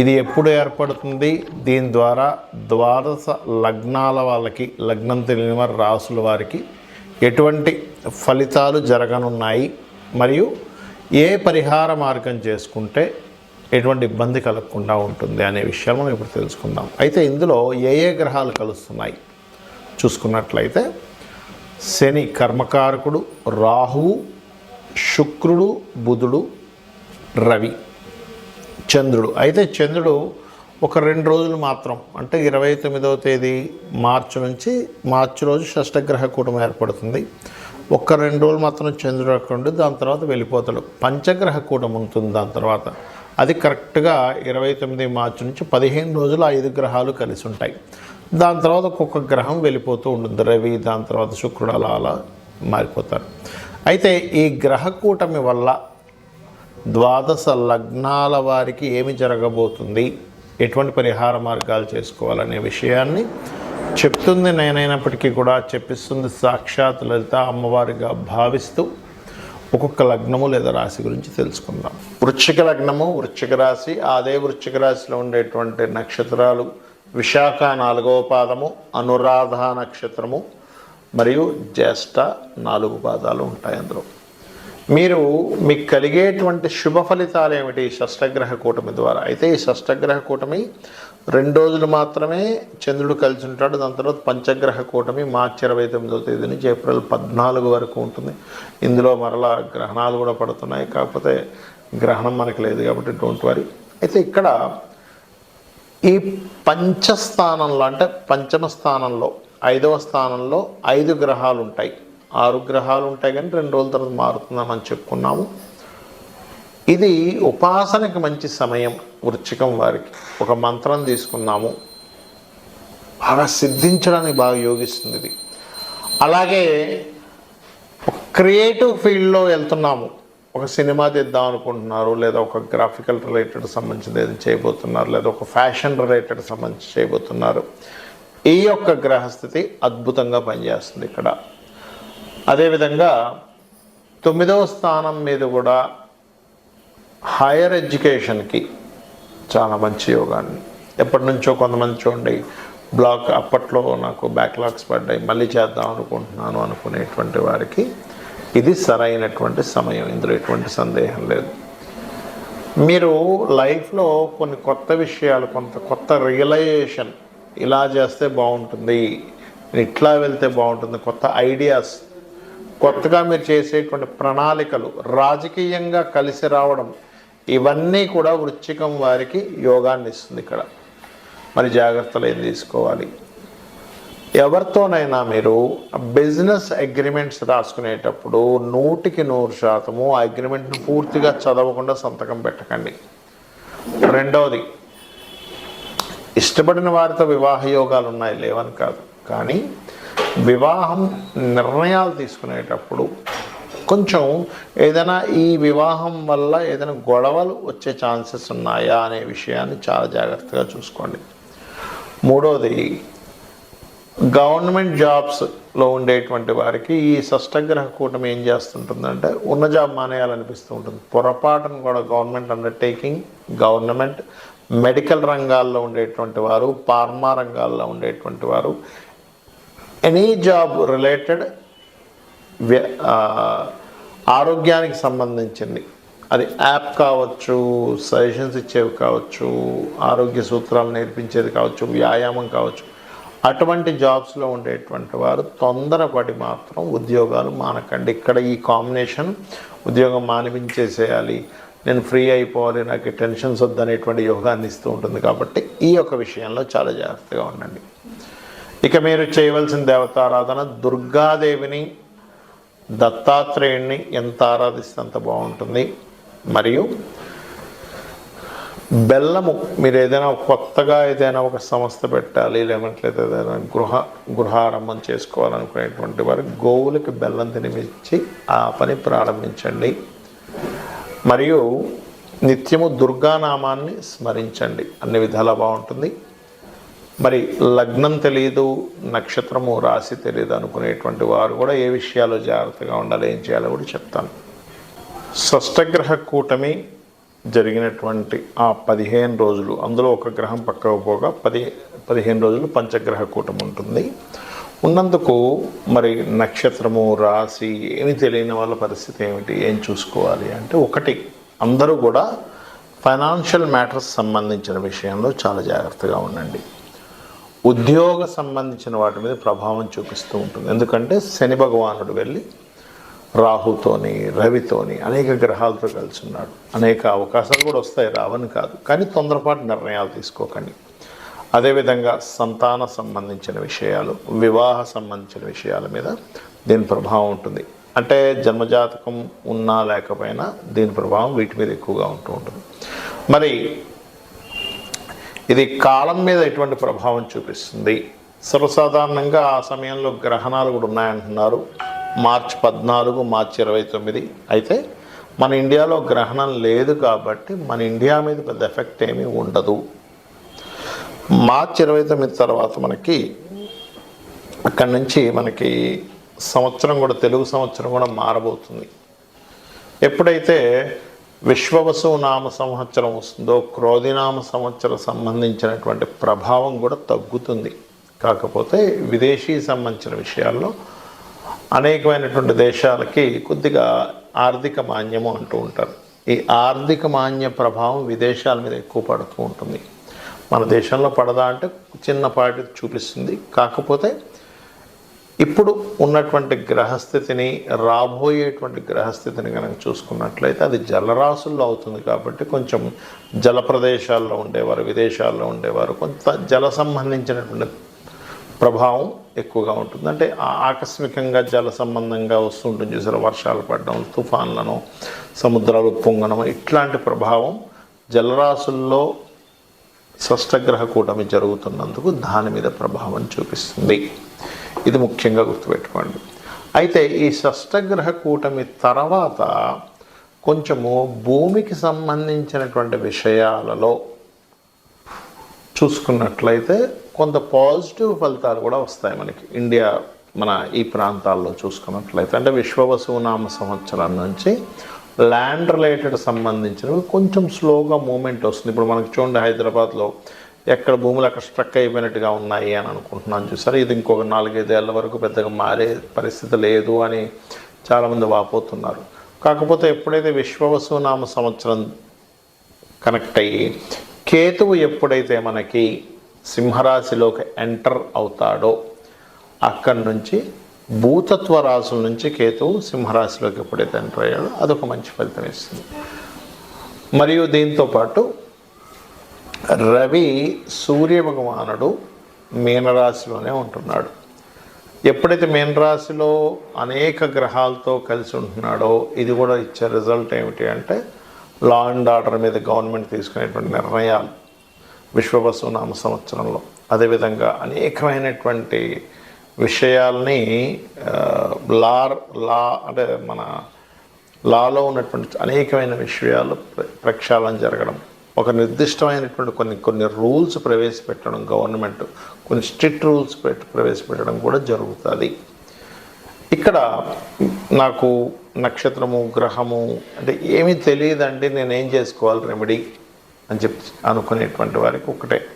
ఇది ఎప్పుడు ఏర్పడుతుంది? దీని ద్వారా ద్వాదశ లగ్నాల వాళ్ళకి లగ్నం తెలియని వారి రాసుల వారికి ఎటువంటి ఫలితాలు జరగనున్నాయి? మరియు ఏ పరిహార మార్గం చేసుకుంటే ఎటువంటి ఇబ్బంది కలగకుండా ఉంటుంది అనే విషయాలు మనం ఇప్పుడు తెలుసుకుందాం. అయితే ఇందులో ఏ ఏ గ్రహాలు కలుస్తున్నాయి? చూసుకున్నట్లయితే శని కర్మకారకుడు రాహువు శుక్రుడు బుధుడు రవి. చంద్రుడు. అయితే చంద్రుడు ఒక రెండు రోజులు మాత్రం అంటే ఇరవై తొమ్మిదవ తేదీ మార్చి నుంచి మార్చి రోజు షష్టగ్రహ కూటమి ఏర్పడుతుంది. ఒక్క రెండు రోజులు మాత్రం చంద్రుడు అక్కడ ఉండి దాని తర్వాత వెళ్ళిపోతాడు. పంచగ్రహ కూటమి ఉంటుంది దాని తర్వాత. అది కరెక్ట్గా ఇరవై తొమ్మిది మార్చి నుంచి పదిహేను రోజులు ఐదు గ్రహాలు కలిసి ఉంటాయి. దాని తర్వాత ఒక్కొక్క గ్రహం వెళ్ళిపోతూ ఉంటుంది. రవి దాని తర్వాత శుక్రుడు అలా అలా మారిపోతారు. అయితే ఈ గ్రహ కూటమి వల్ల ద్వాదశ లగ్నాల వారికి ఏమి జరగబోతుంది? ఎటువంటి పరిహార మార్గాలు చేసుకోవాలనే విషయాన్ని చెప్తుంది నేనైనప్పటికీ కూడా చెప్పిస్తుంది సాక్షాత్ లలిత అమ్మవారిగా భావిస్తూ. ఒక్కొక్క లగ్నము లేదా రాశి గురించి తెలుసుకుందాం. వృశ్చిక లగ్నము వృశ్చిక రాశి అదే వృశ్చిక రాశిలో ఉండేటువంటి నక్షత్రాలు విశాఖ నాలుగవ పాదము అనురాధ నక్షత్రము మరియు జ్యేష్ఠ నాలుగు పాదాలు ఉంటాయి అందులో. మీరు మీకు కలిగేటువంటి శుభ ఫలితాలు ఏమిటి? ఈ షష్టగ్రహ కూటమి ద్వారా. అయితే ఈ షష్టగ్రహ కూటమి రెండు రోజులు మాత్రమే చంద్రుడు కలిసి ఉంటాడు. దాని తర్వాత పంచగ్రహ కూటమి మార్చి ఇరవై తొమ్మిదో తేదీ నుంచి ఏప్రిల్ పద్నాలుగు వరకు ఉంటుంది. ఇందులో మరలా గ్రహణాలు కూడా పడుతున్నాయి. కాకపోతే గ్రహణం మనకి లేదు కాబట్టి డోంట్ వరీ అయితే ఇక్కడ ఈ పంచస్థానంలో అంటే పంచమ స్థానంలో ఐదవ స్థానంలో ఐదు గ్రహాలు ఉంటాయి. ఆరు గ్రహాలు ఉంటాయి కానీ రెండు రోజుల తర్వాత మారుతుందని చెప్పుకున్నాము. ఇది ఉపాసనకి మంచి సమయం వృచ్చికం వారికి. ఒక మంత్రం తీసుకున్నాము. బాగా సిద్ధించడానికి బాగా యోగిస్తుంది ఇది. అలాగే క్రియేటివ్ ఫీల్డ్లో వెళ్తున్నాము. ఒక సినిమా తీద్దాం అనుకుంటున్నారు లేదా ఒక గ్రాఫికల్ రిలేటెడ్ సంబంధించింది ఏదైనా చేయబోతున్నారు లేదా ఒక ఫ్యాషన్ రిలేటెడ్ సంబంధించి చేయబోతున్నారు. ఈ యొక్క గ్రహస్థితి అద్భుతంగా పనిచేస్తుంది ఇక్కడ. అదేవిధంగా తొమ్మిదవ స్థానం మీద కూడా హైయర్ ఎడ్యుకేషన్కి చాలా మంచి యోగాన్ని. ఎప్పటి నుంచో కొంతమంది చూడండి బ్లాక్ అప్పట్లో నాకు బ్యాక్లాగ్స్ పడ్డాయి మళ్ళీ చేద్దాం అనుకుంటున్నాను అనుకునేటువంటి వారికి ఇది సరైనటువంటి సమయం ఇందులో ఎటువంటి సందేహం లేదు. మీరు లైఫ్లో కొన్ని కొత్త విషయాలు కొంత కొత్త రియలైజేషన్ ఇలా చేస్తే బాగుంటుంది ఇట్లా వెళ్తే బాగుంటుంది కొత్త ఐడియాస్ కొత్తగా మీరు చేసేటువంటి ప్రణాళికలు రాజకీయంగా కలిసి రావడం ఇవన్నీ కూడా వృశ్చికం వారికి యోగాన్ని ఇస్తుంది ఇక్కడ. మరి జాగ్రత్తలు ఏం తీసుకోవాలి? ఎవరితోనైనా మీరు బిజినెస్ అగ్రిమెంట్స్ రాసుకునేటప్పుడు నూటికి నూరు శాతము ఆ అగ్రిమెంట్ను పూర్తిగా చదవకుండా సంతకం పెట్టకండి. రెండవది ఇష్టపడిన వారితో వివాహ యోగాలు ఉన్నాయి లేవని కాదు. కానీ వివాహం నిర్ణయాలు తీసుకునేటప్పుడు కొంచెం ఏదైనా ఈ వివాహం వల్ల ఏదైనా గొడవలు వచ్చే ఛాన్సెస్ ఉన్నాయా అనే విషయాన్ని చాలా జాగ్రత్తగా చూసుకోండి. మూడవది గవర్నమెంట్ జాబ్స్లో ఉండేటువంటి వారికి ఈ షష్టగ్రహ కూటమి ఏం చేస్తుంటుందంటే ఉన్న జాబ్ మానేయాలనిపిస్తూ ఉంటుంది. పొరపాటును కూడా గవర్నమెంట్ అండర్టేకింగ్ గవర్నమెంట్ మెడికల్ రంగాల్లో ఉండేటువంటి వారు ఫార్మా రంగాల్లో ఉండేటువంటి వారు ఎనీ జాబ్ రిలేటెడ్ ఆరోగ్యానికి సంబంధించింది. అది యాప్ కావచ్చు సజెషన్స్ ఇచ్చేవి కావచ్చు ఆరోగ్య సూత్రాలు నేర్పించేది కావచ్చు వ్యాయామం కావచ్చు. అటువంటి జాబ్స్లో ఉండేటువంటి వారు తొందరపడి మాత్రం ఉద్యోగాలు మానకండి. ఇక్కడ ఈ కాంబినేషన్ ఉద్యోగం మానిపించేసేయాలి. నేను ఫ్రీ అయిపోవాలి నాకు టెన్షన్స్ వద్దనేటువంటి యోగాన్ని ఇస్తూ ఉంటుంది కాబట్టి ఈ యొక్క విషయంలో చాలా జాగ్రత్తగా ఉండండి. ఇక మీరు చేయవలసిన దేవతారాధన దుర్గాదేవిని దత్తాత్రేయుణ్ణి ఎంత ఆరాధిస్తే అంత బాగుంటుంది. మరియు బెల్లము మీరు ఏదైనా కొత్తగా ఏదైనా ఒక సంస్థ పెట్టాలి లేదంటే ఏదైనా గృహ గృహారంభం చేసుకోవాలనుకునేటువంటి వారు గోవులకి బెల్లం తినిపించి ఆ పని ప్రారంభించండి. మరియు నిత్యము దుర్గానామాన్ని స్మరించండి. అన్ని విధాలా బాగుంటుంది. మరి లగ్నం తెలియదు నక్షత్రము రాశి తెలియదు అనుకునేటువంటి వారు కూడా ఏ విషయాలు జాగ్రత్తగా ఉండాలి ఏం చేయాలో కూడా చెప్తాను. షష్టగ్రహ కూటమి జరిగినటువంటి ఆ పదిహేను రోజులు అందులో ఒక గ్రహం పక్కకు పోగా పది పదిహేను రోజులు పంచగ్రహ కూటమి ఉంటుంది. ఉన్నందుకు మరి నక్షత్రము రాశి ఏమి తెలియని వాళ్ళ పరిస్థితి ఏమిటి ఏం చూసుకోవాలి అంటే ఒకటి అందరూ కూడా ఫైనాన్షియల్ మ్యాటర్స్ సంబంధించిన విషయంలో చాలా జాగ్రత్తగా ఉండండి. ఉద్యోగ సంబంధించిన వాటి మీద ప్రభావం చూపిస్తూ ఉంటుంది. ఎందుకంటే శని భగవానుడు వెళ్ళి రాహుతోని రవితోని అనేక గ్రహాలతో కలిసి ఉన్నాడు అనేక అవకాశాలు కూడా వస్తాయి రావని కాదు. కానీ తొందరపాటు నిర్ణయాలు తీసుకోకండి. అదేవిధంగా సంతాన సంబంధించిన విషయాలు వివాహ సంబంధించిన విషయాల మీద దీని ప్రభావం ఉంటుంది. అంటే జన్మజాతకం ఉన్నా లేకపోయినా దీని ప్రభావం వీటి మీద ఎక్కువగా ఉంటూ ఉంటుంది. మరి ఇది కాలం మీద ఎటువంటి ప్రభావం చూపిస్తుంది? సర్వసాధారణంగా ఆ సమయంలో గ్రహణాలు కూడా ఉన్నాయంటున్నారు. మార్చ్ పద్నాలుగు మార్చి ఇరవై తొమ్మిది. అయితే మన ఇండియాలో గ్రహణం లేదు కాబట్టి మన ఇండియా మీద పెద్ద ఎఫెక్ట్ ఏమీ ఉండదు. మార్చి ఇరవై తొమ్మిది తర్వాత మనకి అక్కడి నుంచి మనకి సంవత్సరం కూడా తెలుగు సంవత్సరం కూడా మారబోతుంది. ఎప్పుడైతే విశ్వవసు నామ సంవత్సరం వస్తుందో క్రోధినామ సంవత్సరం సంబంధించినటువంటి ప్రభావం కూడా తగ్గుతుంది. కాకపోతే విదేశీ సంబంధించిన విషయాల్లో అనేకమైనటువంటి దేశాలకి కొద్దిగా ఆర్థిక మాన్యము అంటూ ఉంటారు. ఈ ఆర్థిక మాన్య ప్రభావం విదేశాల మీద ఎక్కువ పడుతూ ఉంటుంది. మన దేశంలో పడదా అంటే చిన్నపాటి చూపిస్తుంది. కాకపోతే ఇప్పుడు ఉన్నటువంటి గ్రహస్థితిని రాబోయేటువంటి గ్రహస్థితిని కనుక చూసుకున్నట్లయితే అది జలరాశుల్లో అవుతుంది కాబట్టి కొంచెం జల ప్రదేశాల్లో ఉండేవారు విదేశాల్లో ఉండేవారు కొంత జల సంబంధించినటువంటి ప్రభావం ఎక్కువగా ఉంటుంది. అంటే ఆ- ఆకస్మికంగా జల సంబంధంగా వస్తుంటుంది చూసారు వర్షాలు పడడం తుఫాన్లను సముద్రాలు పొంగడం ఇట్లాంటి ప్రభావం జలరాశుల్లో షష్టగ్రహ కూటమి జరుగుతున్నందుకు దాని మీద ప్రభావం చూపిస్తుంది. ఇది ముఖ్యంగా గుర్తుపెట్టుకోండి. అయితే ఈ షష్టగ్రహ కూటమి తర్వాత కొంచెము భూమికి సంబంధించినటువంటి విషయాలలో చూసుకున్నట్లయితే కొంత పాజిటివ్ ఫలితాలు కూడా వస్తాయి మనకి. ఇండియా మన ఈ ప్రాంతాల్లో చూసుకున్నట్లయితే అంటే విశ్వవసునామ సంవత్సరం నుంచి ల్యాండ్ రిలేటెడ్ సంబంధించినవి కొంచెం స్లోగా మూమెంట్ వస్తుంది. ఇప్పుడు మనకి చూడండి హైదరాబాద్లో ఎక్కడ భూములు అక్కడ స్ట్రక్ అయిపోయినట్టుగా ఉన్నాయి అని అనుకుంటున్నాను చూసారు? ఇది ఇంకొక నాలుగైదేళ్ళ వరకు పెద్దగా మారే పరిస్థితి లేదు అని చాలామంది వాపోతున్నారు. కాకపోతే ఎప్పుడైతే విశ్వవసునామ సంవత్సరం కనెక్ట్ అయ్యి కేతువు ఎప్పుడైతే మనకి సింహరాశిలోకి ఎంటర్ అవుతాడో అక్కడి నుంచి భూతత్వ రాశుల నుంచి కేతువు సింహరాశిలోకి ఎప్పుడైతే ఎంటర్ అయ్యాడో. అదొక మంచి ఫలితం ఇస్తుంది. మరియు దీంతో పాటు రవి సూర్య భగవానుడు మీనరాశిలోనే ఉంటున్నాడు. ఎప్పుడైతే మీనరాశిలో అనేక గ్రహాలతో కలిసి ఉంటున్నాడో ఇది కూడా ఇచ్చే రిజల్ట్ ఏమిటి అంటే లా అండ్ ఆర్డర్ మీద గవర్నమెంట్ తీసుకునేటువంటి నిర్ణయాలు విశ్వవసునామ సంవత్సరంలో. అదేవిధంగా అనేకమైనటువంటి విషయాల్ని లార్ లా అంటే మన లాలో ఉన్నటువంటి అనేకమైన విషయాలు ప్ర- ప్రక్షాళన జరగడం. ఒక నిర్దిష్టమైనటువంటి కొన్ని కొన్ని రూల్స్ ప్రవేశపెట్టడం గవర్నమెంట్ కొన్ని స్ట్రిక్ట్ రూల్స్ పెట్టి ప్రవేశపెట్టడం కూడా జరుగుతుంది. ఇక్కడ నాకు నక్షత్రము గ్రహము అంటే ఏమీ తెలియదండి నేనేం చేసుకోవాలి రెమెడీ అని చెప్పి అనుకునేటువంటి వారికి ఒకటే.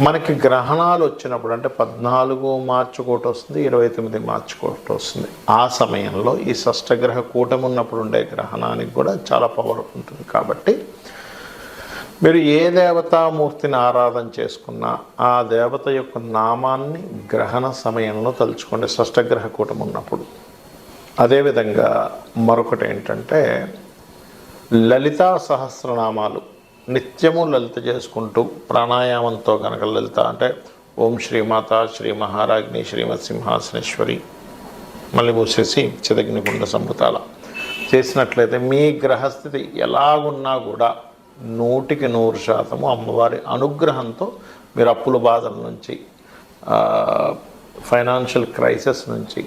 మనకి గ్రహణాలు వచ్చినప్పుడు అంటే పద్నాలుగు మార్చి ఒకటి వస్తుంది ఇరవై తొమ్మిది మార్చి ఒకటి వస్తుంది. ఆ సమయంలో ఈ షష్టగ్రహ కూటమి ఉన్నప్పుడు ఉండే గ్రహణానికి కూడా చాలా పవర్ ఉంటుంది కాబట్టి మీరు ఏ దేవతామూర్తిని ఆరాధన చేసుకున్నా ఆ దేవత యొక్క నామాన్ని గ్రహణ సమయంలో తలుచుకోండి షష్టగ్రహ కూటం ఉన్నప్పుడు. అదేవిధంగా మరొకటి ఏంటంటే లలితా సహస్రనామాలు. నిత్యము లలిత చేసుకుంటూ ప్రాణాయామంతో కనుక లలిత అంటే ఓం శ్రీమాత శ్రీ మహారాజ్ని శ్రీమత్ సింహాసనేశ్వరి మళ్ళీ మూసేసి చిదగ్నికుండ సంపుతాల చేసినట్లయితే మీ గ్రహస్థితి ఎలాగున్నా కూడా నూటికి నూరు శాతము అమ్మవారి అనుగ్రహంతో మీరు అప్పుల బాధల నుంచి ఫైనాన్షియల్ క్రైసిస్ నుంచి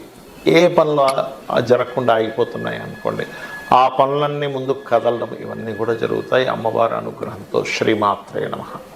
ఏ పనులు జరగకుండా ఆగిపోతున్నాయి అనుకోండి ఆ పనులన్నీ ముందుకు కదలడం ఇవన్నీ కూడా జరుగుతాయి. అమ్మవారి అనుగ్రహంతో శ్రీమాత్రే నమః.